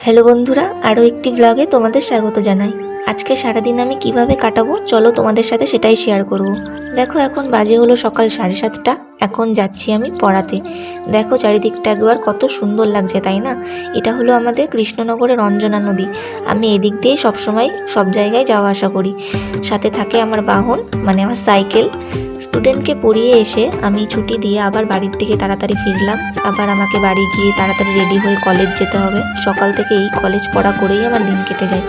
Hello বন্ধুরা আরও একটি ব্লগে তোমাদের স্বাগত জানাই। আজকে সারাদিন আমি কীভাবে কাটাবো? চলো তোমাদের সাথে সেটাই শেয়ার করব। দেখো, এখন বাজে হলো সকাল সাড়ে সাতটা। এখন যাচ্ছি আমি পড়াতে। দেখো চারিদিকটা একবার কত সুন্দর লাগছে, তাই না? এটা হলো আমাদের কৃষ্ণনগরের অঞ্জনা নদী। আমি এদিক দিয়ে সবসময় সব জায়গায় যাওয়া আসা করি। সাথে থাকে আমার বাহন মানে আমার সাইকেল। স্টুডেন্টকে পড়িয়ে এসে আমি ছুটি দিয়ে আবার বাড়ির দিকে তাড়াতাড়ি ফিরলাম। আবার আমাকে বাড়ি গিয়ে তাড়াতাড়ি রেডি হয়ে কলেজ যেতে হবে। সকাল থেকে এই কলেজ পড়া করেই আমার দিন কেটে যায়।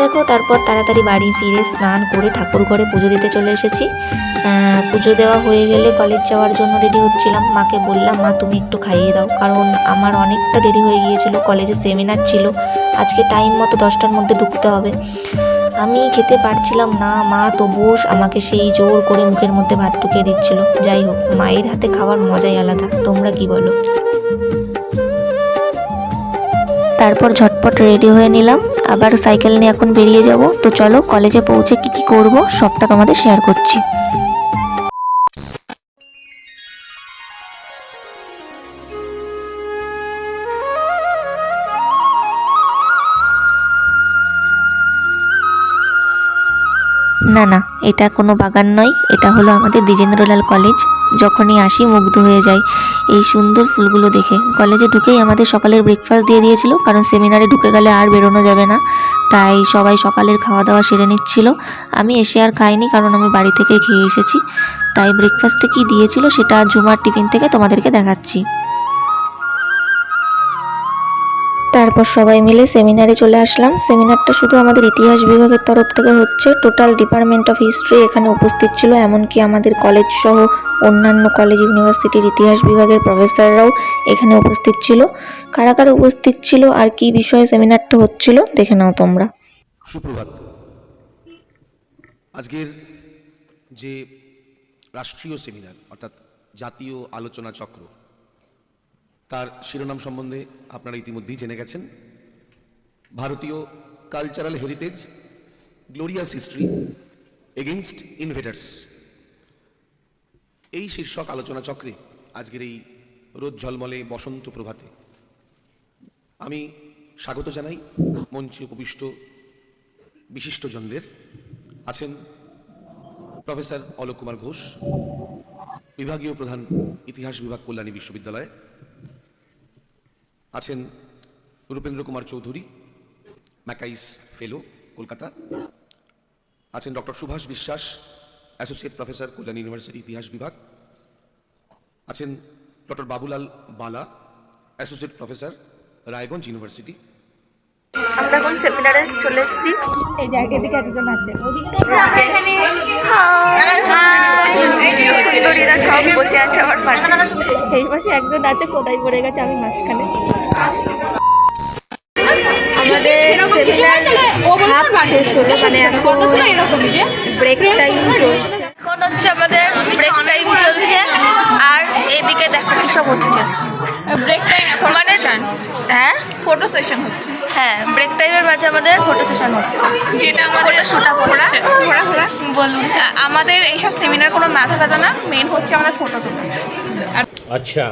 দেখো তারপর তাড়াতাড়ি বাড়ি ফিরে স্নান করে ঠাকুর ঘরে পুজো দিতে চলে এসেছি। পুজো দেওয়া হয়ে গেলে কলেজ যাওয়ার জন্য রেডি হচ্ছিলাম। মাকে বললাম, মা, তুমি একটু খাইয়ে দাও। কারণ আমার অনেকটা দেরি হয়ে গিয়েছিল, কলেজে সেমিনার ছিল। আজকে টাইম মতো দশটার মধ্যে ঢুকতে হবে। আমি খেতে পারছিলাম না। মা তবুও আমাকে সেই জোর করে মুখের মধ্যে ভাত ঢুকিয়ে দিচ্ছিল। যাই হোক, মায়ের হাতে খাওয়ার মজাই আলাদা। তোমরা কি বলো? তারপর ঝটপট রেডি হয়ে নিলাম। আবার সাইকেল নিয়ে এখন বেরিয়ে যাব। তো চলো কলেজে পৌঁছে কি কি করব, সবটা তোমাদের শেয়ার করছি। না না, এটা কোনো বাগান নয়, এটা হলো আমাদের দ্বিজেন্দ্রলাল কলেজ। যখনই আসি মুগ্ধ হয়ে যাই। এই সুন্দর ফুলগুলো দেখে। কলেজে ঢুকেই আমাদের সকালের ব্রেকফাস্ট দিয়ে দিয়েছিল, কারণ সেমিনারে ঢুকে গেলে আর বেরোনো যাবে না। তাই সবাই সকালের খাওয়া দাওয়া সেরে নিচ্ছিল। আমি এসে আর খাইনি, কারণ আমি বাড়ি থেকে খেয়ে এসেছি। তাই ব্রেকফাস্টে কি দিয়েছিল সেটা ঝুমার টিফিন থেকে তোমাদেরকে দেখাচ্ছি। তারপর সবাই মিলে সেমিনারে চলে আসলাম। সেমিনারটা শুধু আমাদের ইতিহাস বিভাগের তরফ থেকে হচ্ছে, টোটাল ডিপার্টমেন্ট অফ হিস্ট্রি এখানে উপস্থিত ছিল, এমনকি আমাদের কলেজ সহ অন্যান্য কলেজ, ইউনিভার্সিটির ইতিহাস বিভাগের প্রফেসররাও এখানে উপস্থিত ছিল। কারা কারা উপস্থিত ছিল আর কি বিষয়ে সেমিনারটা হচ্ছিল, দেখে নাও তোমরা। সুপ্রভাত। আজকের যে রাষ্ট্রীয় সেমিনার, অর্থাৎ জাতীয় আলোচনা চক্র তার শিরোনাম সম্বন্ধে আপনারা ইতিমধ্যেই জেনে গেছেন। ভারতীয় cultural heritage glorious history against invaders এই শীর্ষক আলোচনা চক্রে আজকের এই রোদ ঝলমলে বসন্ত প্রভাতে আমি স্বাগত জানাই মঞ্চে উপবিষ্ট বিশিষ্টজনদের আছেন প্রফেসর অলোক কুমার ঘোষ, বিভাগীয় প্রধান ইতিহাস বিভাগ কল্যাণী বিশ্ববিদ্যালয়। আছেন রূপেন্দ্র কুমার চৌধুরী ম্যাকাইস ফেলো কলকাতা। আছেন ডক্টর সুভাষ বিশ্বাস অ্যাসোসিয়েট প্রফেসর কল্যাণ ইউনিভার্সিটি ইতিহাস বিভাগ। আছেন ডক্টর বাবুলাল বালা অ্যাসোসিয়েট প্রফেসর রায়গঞ্জ ইউনিভার্সিটি। আমরা এখন সেমিনারে চলে এসেছি। এই যে এদিকে একজন আছে। সুন্দরীরা সব বসে আছে আমার পাশে। এই পাশে একজন আছে কোথায় পড়ে গেছে আমি মাঝখানে। আমাদের সেমিনার শেষ হলো মানে এখন ব্রেক টাইম চলছে। এখন হচ্ছে আমাদের ব্রেক টাইম চলছে আর এদিকে দেখো কি সব হচ্ছে। ব্রেক টাইম মানে হ্যাঁ ফটো সেশন হচ্ছে হ্যাঁ ব্রেক টাইমের মাঝে আমাদের ফটো সেশন হচ্ছে যেটা আমাদের শুটা ঘোরা হচ্ছে ঘোরা ঘোরা বলুন আমাদের এইসব সেমিনার কোনো মাথা ব্যথা না মেন হচ্ছে আমাদের ফটো তোলা अच्छा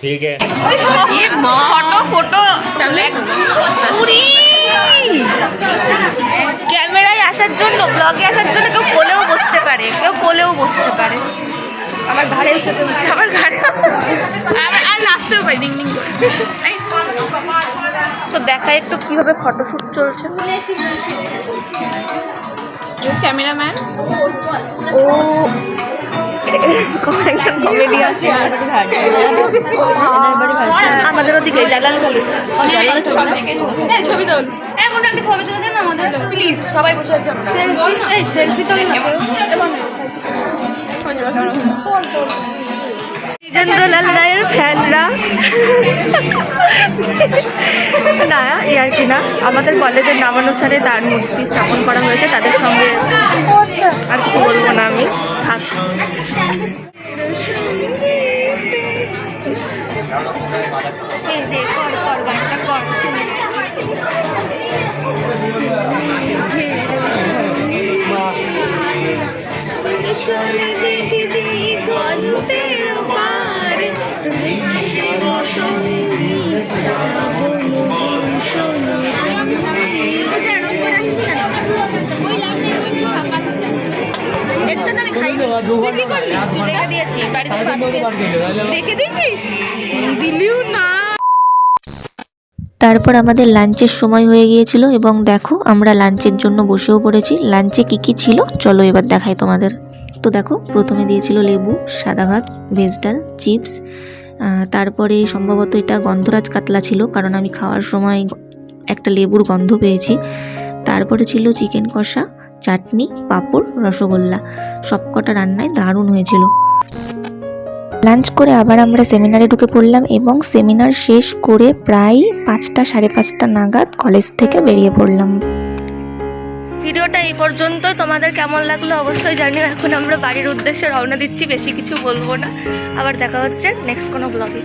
ठीक है ফটো ফটো ক্যামেরায় আসার জন্য ব্লগে আসার জন্য কেউ কোলেও বসতে পারে কেউ কোলেও বসতে পারে আমার ঘাড়ে হচ্ছে আমার ঘাড়ে আর- আর নাচতেও পারি ডিং ডিং করে। তো দেখায় একটু কীভাবে ফটোশুট চলছে। ক্যামেরাম্যান ও একজন কমেডি আছে আমাদের ওদিকে জালাল। এই, ছবি তোল। এই, কোনো একটা ছবি তুলে দেন না আমাদের। প্লিজ সবাই বসে আছে সেলফি সেলফি তো এবং রায়ের ফ্যানরা না, এই আর কি না। আমাদের কলেজের নামানুসারে তার মূর্তি স্থাপন করা হয়েছে, তাদের সঙ্গে আর কিছু তারপর আমাদের লাঞ্চের সময় হয়ে গিয়েছিল এবং দেখো আমরা লাঞ্চের জন্য বসেও পড়েছি। লাঞ্চে কি কি ছিল? চলো এবার দেখাই তোমাদের। তো দেখো, প্রথমে দিয়েছিল লেবু, সাদা ভাত, ভেজ ডাল, চিপস তারপরে সম্ভবত এটা গন্ধরাজ কাতলা ছিল, কারণ আমি খাওয়ার সময় একটা লেবুর গন্ধ পেয়েছি। তারপরে ছিল চিকেন কষা, চাটনি, পাঁপড়, রসগোল্লা, সবকটা রান্নায় দারুণ হয়েছিল। লাঞ্চ করে আবার আমরা সেমিনারে ঢুকে পড়লাম এবং সেমিনার শেষ করে প্রায় পাঁচটা, সাড়ে পাঁচটা নাগাদ কলেজ থেকে বেরিয়ে পড়লাম। ভিডিওটা এই পর্যন্ত তোমাদের কেমন লাগল অবশ্যই জানিও। এখন আমরা বাড়ির উদ্দেশ্যে রওনা দিচ্ছি, বেশি কিছু বলব না। আবার দেখা হচ্ছে নেক্সট কোনো ব্লগে